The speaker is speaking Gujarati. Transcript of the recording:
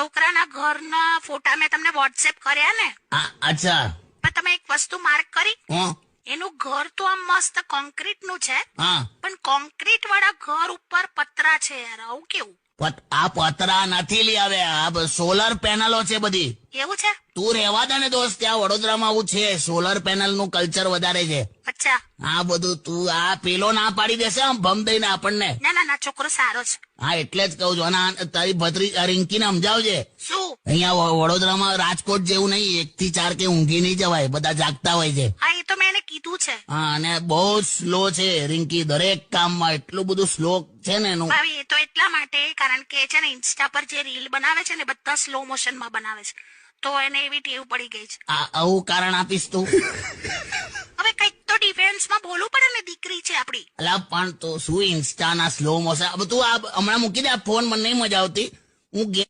છોકરાના ઘરના ફોટા મેં તમને વોટ્સએપ કર્યા ને? અચ્છા. પણ તમે એક વસ્તુ માર્ક કરી. એનું ઘર તો આમ મસ્ત કોન્ક્રીટનું છે. પણ કોન્ક્રીટ વાળા ઘર ઉપર પતરા છે યાર આવું કેવું? આ પતરા નથી લઈ આવે આ સોલર પેનલો છે બધી. એવું છે? તું રહેવા દે ને દોસ્ત ત્યાં વડોદરામાં આવું છે. સોલર પેનલનું કલ્ચર વધારે છે. અચ્છા. આ બધું તું આ પેલો ના પાડી દેશે આમ ભમ દઈને આપણને. ના ના ના છોકરો સારો છે. હા એટલે જ કહું છું. અને તારી ભત્રી રિંકી ને સમજાવજે. શું? અહીંયા વડોદરામાં રાજકોટ જેવું નહીં એક થી ચાર કે ઊંઘી નહીં જવાય. બધા જાગતા હોય છે. હા કીધું છે. હા અને બહુ સ્લો છે રિંકી. દરેક કામમાં એટલું બધું સ્લો છે ને એનું. ભાઈ એ તો એટલા માટે કારણ કે છે ને ઇન્સ્ટા પર જે રીલ બનાવે છે ને બધા સ્લો મોશનમાં બનાવે છે. તો એને એવી ટેવ પડી ગઈ છે. આ આવું કારણ આપીશ તું. હવે કંઈક તો ડિફેન્સમાં બોલવું પડે ને દીકરી છે આપડી. અલા પણ તો શું ઇન્સ્ટા ના સ્લો મોશન તું આ હમણાં મૂકી દે આ ફોન મને નહીં મજા આવતી. હું ગે-